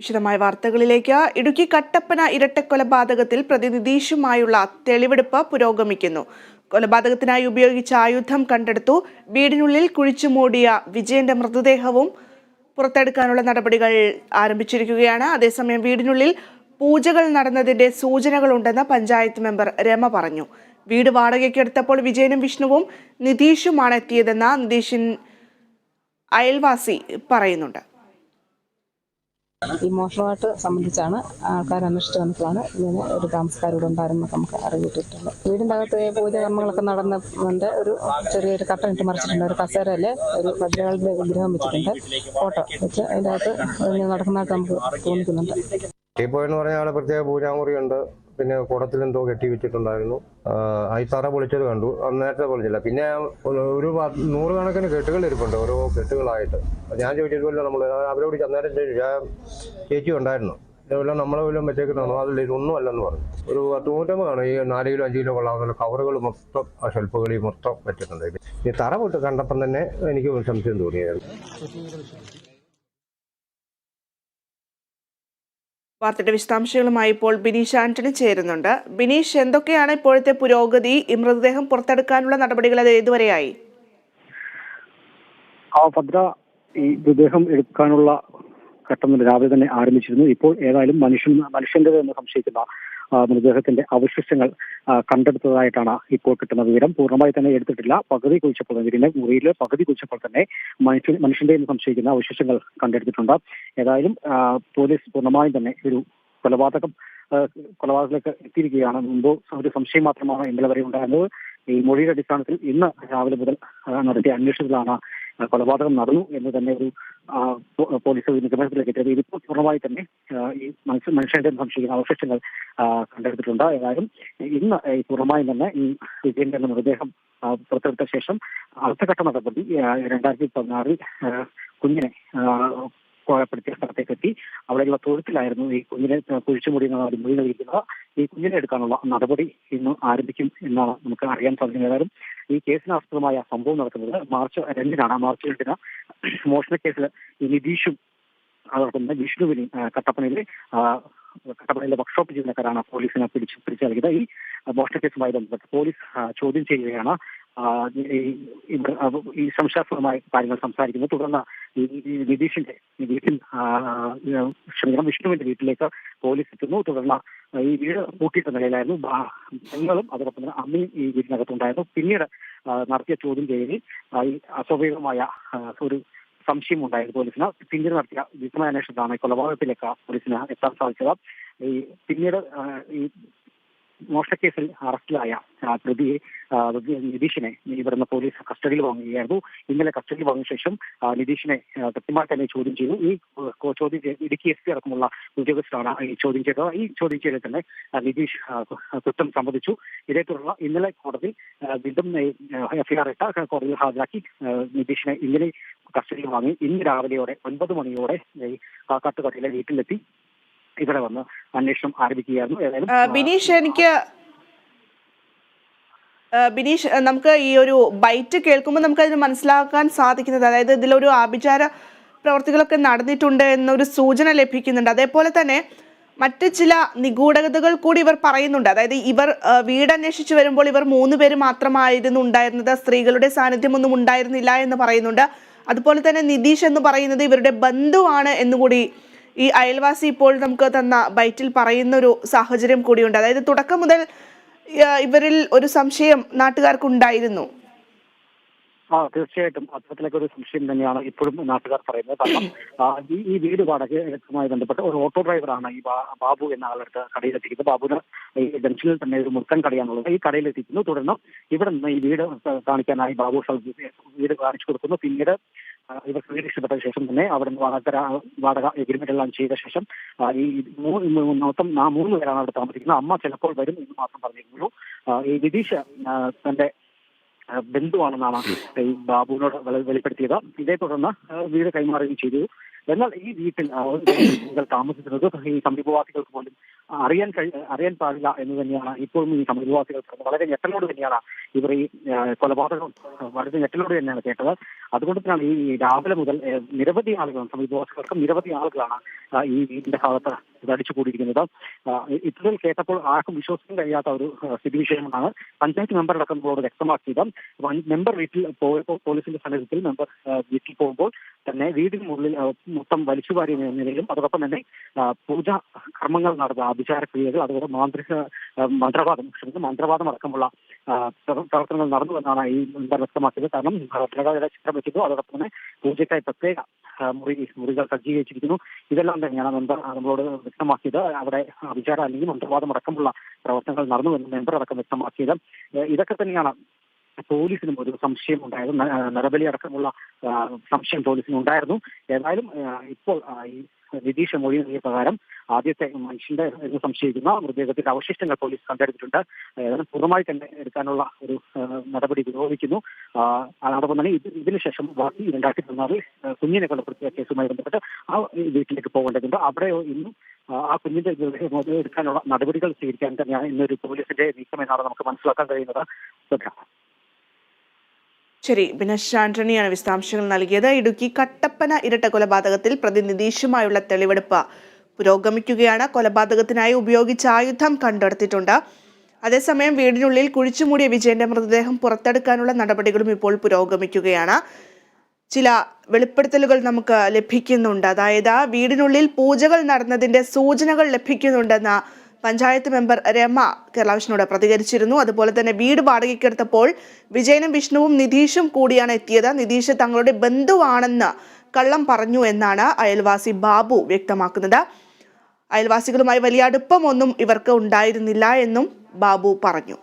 വിശദമായ വാർത്തകളിലേക്ക്. ഇടുക്കി കട്ടപ്പന ഇരട്ടക്കൊലപാതകത്തിൽ പ്രതി നിതീഷുമായുള്ള തെളിവെടുപ്പ് പുരോഗമിക്കുന്നു. കൊലപാതകത്തിനായി ഉപയോഗിച്ച ആയുധം കണ്ടെടുത്തു. വീടിനുള്ളിൽ കുഴിച്ചു മൂടിയ വിജയന്റെ മൃതദേഹവും പുറത്തെടുക്കാനുള്ള നടപടികൾ ആരംഭിച്ചിരിക്കുകയാണ്. അതേസമയം വീടിനുള്ളിൽ പൂജകൾ നടന്നതിന്റെ സൂചനകളുണ്ടെന്ന് പഞ്ചായത്ത് മെമ്പർ രമ പറഞ്ഞു. വീട് വാടകയ്ക്ക് എടുത്തപ്പോൾ വിജയനും വിഷ്ണുവും നിതീഷുമാണ് എത്തിയതെന്ന് നിതീഷിൻ അയൽവാസി പറയുന്നുണ്ട്. ഈ മോഷണമായിട്ട് സംബന്ധിച്ചാണ് ആൾക്കാർ അന്വേഷിച്ച് വന്നപ്പോഴാണ് ഇങ്ങനെ ഒരു താമസക്കാരോട് ഉണ്ടായിരുന്നു നമുക്ക് അറിയിട്ടിട്ടുള്ളത് വീടിന്റെ അകത്ത് ഈ പൂജകർമ്മങ്ങളൊക്കെ നടന്നതിന്റെ ഒരു ചെറിയൊരു കട്ടൻ ഇട്ട് മറിച്ചിട്ടുണ്ട്. ഒരു കസേരയിൽ ഒരു ഭദ്രകളുടെ വിഗ്രഹം വെച്ചിട്ടുണ്ട്. ഫോട്ടോ വെച്ച് അതിന്റെ അകത്ത് നടക്കുന്നതായിട്ട് നമുക്ക് തോന്നിക്കുന്നുണ്ട്. ടീപ്പോ എന്ന് പറഞ്ഞ പ്രത്യേക പൂജാമുറിയുണ്ട് പിന്നെ കുടത്തിൽ എന്തോ കെട്ടി വെച്ചിട്ടുണ്ടായിരുന്നു. ആ ഈ തറ പൊളിച്ചത് കണ്ടു. നേരത്തെ പൊളിച്ചില്ല. പിന്നെ ഒരു നൂറുകണക്കിന് കെട്ടുകൾ ഇരിപ്പുണ്ട് ഓരോ കെട്ടുകളായിട്ട്. ഞാൻ ചോദിച്ചതുപോലെ നമ്മൾ അവരോട് അന്നേരം ചേച്ചി ഉണ്ടായിരുന്നു. ഇതുപോലെ നമ്മളെ വല്ലതും വെച്ചേക്കുന്നതാണോ? അതിൽ ഇതൊന്നും അല്ലെന്ന് പറഞ്ഞു. ഒരു പത്ത് നൂറ്റമ്പത് കാണും ഈ നാല് കിലോ അഞ്ച് കിലോ കൊള്ളാവുന്ന കവറുകൾ മൊത്തം ആ ഷെൽഫുകളിൽ മൊത്തം വെച്ചിട്ടുണ്ട്. ഈ തറ പൊട്ട് കണ്ടപ്പം തന്നെ എനിക്ക് സംശയം തോന്നിയായിരുന്നു. വാർത്തയുടെ വിശദാംശങ്ങളുമായി ഇപ്പോൾ ബിനീഷ് ആന്റണി ചേരുന്നുണ്ട്. ബിനീഷ് എന്തൊക്കെയാണ് ഇപ്പോഴത്തെ പുരോഗതി? ഈ മൃതദേഹം പുറത്തെടുക്കാനുള്ള നടപടികൾ അത് ഏതുവരെയായി? ആ ഭദ്ര ഈ മൃതദേഹം എടുക്കാനുള്ള ഘട്ടം രാവിലെ തന്നെ ആരംഭിച്ചിരുന്നു. ഇപ്പോൾ ഏതായാലും മനുഷ്യൻ മനുഷ്യന്റെ എന്ന് സംശയിക്കുന്ന മൃതദേഹത്തിന്റെ അവശിഷ്ടങ്ങൾ കണ്ടെടുത്തതായിട്ടാണ് ഇപ്പോൾ കിട്ടുന്ന വിവരം. പൂർണമായി തന്നെ എടുത്തിട്ടില്ല. പകുതി കുഴിച്ചപ്പോൾ വീടിന്റെ മുറിയിൽ പകുതി കുഴിച്ചപ്പോൾ തന്നെ മനുഷ്യൻ മനുഷ്യന്റെ എന്ന് സംശയിക്കുന്ന അവശിഷ്ടങ്ങൾ കണ്ടെടുത്തിട്ടുണ്ട്. ഏതായാലും പോലീസ് പൂർണമായും തന്നെ ഒരു കൊലപാതകം കൊലപാതകത്തിലേക്ക് എത്തിയിരിക്കുകയാണ്. മുമ്പ് ഒരു സംശയം മാത്രമാണ് ഇന്നലെ വരെ ഉണ്ടായിരുന്നത്. ഈ മൊഴിയുടെ അടിസ്ഥാനത്തിൽ ഇന്ന് രാവിലെ മുതൽ നടത്തിയ അന്വേഷണത്തിലാണ് കൊലപാതകം നടന്നു എന്ന് തന്നെ ഒരു പോലീസ് നിഗമനത്തിലേക്ക് എത്തിയത്. ഇതിപ്പോൾ പൂർണമായി തന്നെ ഈ മനുഷ്യ മനുഷ്യന്റെ സംശയിക്കുന്ന അവശിഷ്ടങ്ങൾ ആ, കണ്ടെടുത്തിട്ടുണ്ട്. ഏതായാലും ഇന്ന് പൂർണമായും തന്നെ ഈ വിജയന്റെ മൃതദേഹം പുറത്തെടുത്ത ശേഷം അടുത്ത നടപടി രണ്ടായിരത്തി പതിനാറിൽ കുഞ്ഞിനെ കൊലപ്പെടുത്തിയ സ്ഥലത്തേക്ക് എത്തി. അവിടെയുള്ള തൊഴുത്തിലായിരുന്നു ഈ കുഞ്ഞിനെ കുഴിച്ചുമൂടി എന്നാണ് അവർ മൊഴി നൽകിയിരിക്കുന്നത് ഈ കുഞ്ഞിനെ എടുക്കാനുള്ള നടപടി ഇന്ന് ആരംഭിക്കും എന്നാണ് നമുക്ക് അറിയാൻ സാധിക്കുന്നത്. ഈ കേസിന് ആസ്പദമായ സംഭവം നടക്കുന്നത് മാർച്ച് രണ്ടിനാണ്. മാർച്ച് രണ്ടിന് മോഷണ കേസിൽ ഈ നിതീഷും അതോടൊപ്പം വിഷ്ണുവിനെയും കട്ടപ്പനയിലെ കട്ടപ്പനയിലെ വർക്ക്ഷോപ്പ് ജീവനക്കാരാണ് പോലീസിനെ പിടിച്ചു പിടിച്ചു നൽകിയത് ഈ മോഷണ കേസുമായി ബന്ധപ്പെട്ട് പോലീസ് ചോദ്യം ചെയ്യുകയാണ്. ഈ സംശാസ്ത്രമായ കാര്യങ്ങൾ സംസാരിക്കുന്നു. തുടർന്ന് ഈ നിതീഷിന്റെ വീട്ടിൽ ക്ഷമിക്കണം വിഷ്ണുവിന്റെ വീട്ടിലേക്ക് പോലീസ് എത്തുന്നു. തുടർന്ന് ഈ വീട് പൂട്ടിയിട്ട നിലയിലായിരുന്നു. ഞങ്ങളും അതോടൊപ്പം തന്നെ അമ്മയും ഈ വീടിനകത്തുണ്ടായിരുന്നു. പിന്നീട് നടത്തിയ ചോദ്യം ചെയ്യലിൽ ഈ അസ്വാഭാവികമായ ഒരു സംശയം ഉണ്ടായിരുന്നു പോലീസിന്. പിന്നീട് നടത്തിയ വിശദമായ അന്വേഷണത്തിലാണ് കൊലപാതകത്തിലേക്ക് പോലീസിന് എത്താൻ സാധിച്ചത്. ഈ പിന്നീട് ഈ മോഷണക്കേസിൽ അറസ്റ്റിലായ പ്രതിയെ നിതീഷിനെ ഇവിടുന്ന് പോലീസ് കസ്റ്റഡിയിൽ വാങ്ങുകയായിരുന്നു. ഇന്നലെ കസ്റ്റഡിയിൽ വാങ്ങിയ ശേഷം നിതീഷിനെ കൃത്യമായി തന്നെ ചോദ്യം ചെയ്തു. ഈ ചോദ്യം ഇടുക്കി എസ് പി അടക്കമുള്ള ഉദ്യോഗസ്ഥരാണ് ഈ ചോദ്യം ചെയ്തത്. ഈ ചോദ്യം ചെയ്ത് തന്നെ നിതീഷ് കുറ്റം സമ്മതിച്ചു. ഇതേ തുടർന്ന് ഇന്നലെ കോടതി വീണ്ടും എഫ്ഐആർ ഇട്ട കോടതിയിൽ ഹാജരാക്കി നിതീഷിനെ ഇന്നലെ കസ്റ്റഡിയിൽ വാങ്ങി ഇന്ന് രാവിലെയോടെ ഒൻപത് മണിയോടെ ഈ വീട്ടിലെത്തി. ഇവിടെ വന്ന് അന്വേഷണം ആരംഭിക്കുകയായിരുന്നു. ബിനീഷ് എനിക്ക് ബിനീഷ് നമുക്ക് ഈ ഒരു ബൈറ്റ് കേൾക്കുമ്പോൾ നമുക്ക് അതിന് മനസ്സിലാക്കാൻ സാധിക്കുന്നത് അതായത് ഇതിലൊരു ആഭിചാര പ്രവർത്തികളൊക്കെ നടന്നിട്ടുണ്ട് എന്നൊരു സൂചന ലഭിക്കുന്നുണ്ട്. അതേപോലെ തന്നെ മറ്റ് ചില നിഗൂഢതകൾ കൂടി ഇവർ പറയുന്നുണ്ട്. അതായത് ഇവർ വീട് അന്വേഷിച്ച് വരുമ്പോൾ ഇവർ മൂന്ന് പേര് മാത്രമായിരുന്നു ഉണ്ടായിരുന്നത്. സ്ത്രീകളുടെ സാന്നിധ്യമൊന്നും ഉണ്ടായിരുന്നില്ല എന്ന് പറയുന്നുണ്ട്. അതുപോലെ തന്നെ നിതീഷ് എന്ന് പറയുന്നത് ഇവരുടെ ബന്ധുവാണ് എന്നുകൂടി ഈ അയൽവാസി ഇപ്പോൾ നമുക്ക് തന്ന ബൈറ്റിൽ പറയുന്ന ഒരു സാഹചര്യം കൂടിയുണ്ട്. അതായത് തുടക്കം മുതൽ ഇവരിൽ ഒരു സംശയം നാട്ടുകാർക്ക് ഉണ്ടായിരുന്നു ആ തീർച്ചയായിട്ടും അത്തരത്തിലൊക്കെ ഒരു സംശയം തന്നെയാണ് ഇപ്പോഴും നാട്ടുകാർ പറയുന്നത്. കാരണം ഈ ഈ വീട് വാടകയുമായി ബന്ധപ്പെട്ട് ഒരു ഓട്ടോ ഡ്രൈവറാണ് ഈ ബാബു എന്ന ആളെടുത്ത് കടയിലെത്തിക്കുന്നത് ബാബുവിന് ഈ ജംഗ്ഷനിൽ തന്നെ ഒരു മുറുക്കൻ കടയാണുള്ളത്. ഈ കടയിലെത്തിക്കുന്നു. തുടർന്ന് ഇവിടെ നിന്ന് ഈ വീട് കാണിക്കാനായി ബാബു വീട് കാണിച്ചു കൊടുക്കുന്നു. പിന്നീട് ആ, ഇവർക്ക് വീട് ശേഷം തന്നെ അവിടെ നിന്ന് വാടക വാടക എഗ്രിമെന്റ് എല്ലാം ചെയ്ത ശേഷം ഈ മൊത്തം മൂന്ന് പേരാണ് അവിടെ താമസിക്കുന്നത്. അമ്മ ചിലപ്പോൾ വരും എന്ന് മാത്രം പറഞ്ഞിരുന്നു ഈ ആ, തന്റെ ബന്ധുവാണെന്നാണ് ഈ ബാബുവിനോട് വെളി- വെളിപ്പെടുത്തിയത്. ഇതേ തുടർന്ന് വീട് കൈമാറുകയും ചെയ്തു. എന്നാൽ ഈ വീട്ടിൽ താമസിക്കുന്നത് ഈ സമീപവാസികൾക്ക് പോലും അറിയാൻ കഴി അറിയാൻ പാടില്ല എന്ന് തന്നെയാണ് ഇപ്പോഴും ഈ സമീപവാസികൾ വളരെ ഞെട്ടലോട് തന്നെയാണ് ഇവർ ഈ കൊലപാതകം വളരെ ഞെട്ടലോട് തന്നെയാണ് കേട്ടത്. അതുകൊണ്ട് തന്നെയാണ് ഈ രാവിലെ മുതൽ നിരവധി ആളുകൾ സമീപവാസികൾക്കും നിരവധി ആളുകളാണ് ഈ വീടിന്റെ ഭാഗത്ത് അടിച്ചു കൂടിയിരിക്കുന്നത്. ഇത്തരത്തിൽ കേട്ടപ്പോൾ ആർക്കും വിശ്വസിക്കാൻ കഴിയാത്ത ഒരു സ്ഥിതി വിഷയമാണ്. പഞ്ചായത്ത് മെമ്പർ അടക്കം നമ്മളോട് വ്യക്തമാക്കിയത്. മെമ്പർ വീട്ടിൽ പോയപ്പോൾ പോലീസിന്റെ സാന്നിധ്യത്തിൽ മെമ്പർ വീട്ടിൽ പോകുമ്പോൾ തന്നെ വീടിന് മുകളിൽ മൊത്തം വലിച്ചുവാരി നിലയിലും അതോടൊപ്പം തന്നെ പൂജ കർമ്മങ്ങൾ നടന്ന ആഭിചാര ക്രിയകൾ അതുപോലെ മാന്ത്രിക മന്ത്രവാദം ക്ഷമിക്കുന്ന മന്ത്രവാദം അടക്കമുള്ള പ്രവർത്തനങ്ങൾ നടന്നു എന്നാണ് ഈ വ്യക്തമാക്കിയത്. കാരണം ഭരണഘടനയുടെ ചിത്രം വെക്കുന്നു അതോടൊപ്പം തന്നെ പൂജയ്ക്കായി പ്രത്യേക മുറി മുറികൾ സജ്ജീകരിച്ചിരിക്കുന്നു. ഇതെല്ലാം തന്നെയാണ് മെമ്പർ നമ്മളോട് വ്യക്തമാക്കിയത്. അവിടെ വിചാര അല്ലെങ്കിൽ മന്ത്രവാദം അടക്കമുള്ള പ്രവർത്തനങ്ങൾ നടന്നു എന്ന് മെമ്പർ അടക്കം വ്യക്തമാക്കിയത്. ഇതൊക്കെ തന്നെയാണ് പോലീസിനും ഒരു സംശയം ഉണ്ടായിരുന്നു. നരബലി അടക്കമുള്ള സംശയം പോലീസിന് ഉണ്ടായിരുന്നു. ഏതായാലും ഇപ്പോൾ ഈ നിതീഷ് മൊഴി നൽകിയ പ്രകാരം ആദ്യത്തെ മനുഷ്യന്റെ എന്ന് സംശയിക്കുന്ന മൃതദേഹത്തിന്റെ അവശിഷ്ടങ്ങൾ പോലീസ് കണ്ടെടുത്തിട്ടുണ്ട്. ഏതായാലും പൂർണമായി തന്നെ എടുക്കാനുള്ള ഒരു നടപടി പുരോഗമിക്കുന്നു. അതോടൊപ്പം തന്നെ ഇത് ഇതിനുശേഷം ബാക്കി രണ്ടായിരത്തി പതിനാറിൽ കുഞ്ഞിനെ കൊലപ്പെടുത്തിയ കേസുമായി ബന്ധപ്പെട്ട് ആ വീട്ടിലേക്ക് പോകേണ്ടതുണ്ട്. അവിടെ ഇന്നും ആ, കുഞ്ഞിന്റെ എടുക്കാനുള്ള നടപടികൾ സ്വീകരിക്കാൻ തന്നെയാണ് ഇന്നൊരു പോലീസിന്റെ നീക്കം എന്നാണ് നമുക്ക് മനസ്സിലാക്കാൻ കഴിയുന്നത്. ശ്രദ്ധ. ശരി ബിനഷ് ആന്റണിയാണ് വിശദാംശങ്ങൾ നൽകിയത്. ഇടുക്കി കട്ടപ്പന ഇരട്ട കൊലപാതകത്തിൽ പ്രതി നിതീഷുമായുള്ള തെളിവെടുപ്പ് പുരോഗമിക്കുകയാണ്. കൊലപാതകത്തിനായി ഉപയോഗിച്ച ആയുധം കണ്ടെടുത്തിട്ടുണ്ട്. അതേസമയം വീടിനുള്ളിൽ കുഴിച്ചുമൂടിയ വിജയന്റെ മൃതദേഹം പുറത്തെടുക്കാനുള്ള നടപടികളും ഇപ്പോൾ പുരോഗമിക്കുകയാണ്. ചില വെളിപ്പെടുത്തലുകൾ നമുക്ക് ലഭിക്കുന്നുണ്ട്. അതായത് വീടിനുള്ളിൽ പൂജകൾ നടന്നതിന്റെ സൂചനകൾ ലഭിക്കുന്നുണ്ടെന്ന് പഞ്ചായത്ത് മെമ്പർ രമ കേരളാവിഷനോട് പ്രതികരിച്ചിരുന്നു. അതുപോലെ തന്നെ വീട് വാടകയ്ക്കെടുത്തപ്പോൾ വിജയനും വിഷ്ണുവും നിതീഷും കൂടിയാണ് എത്തിയത്. നിതീഷ് തങ്ങളുടെ ബന്ധുവാണെന്ന് കള്ളം പറഞ്ഞു എന്നാണ് അയൽവാസി ബാബു വ്യക്തമാക്കുന്നത്. അയൽവാസികളുമായി വലിയ അടുപ്പമൊന്നും ഇവർക്ക് ഉണ്ടായിരുന്നില്ല എന്നും ബാബു പറഞ്ഞു.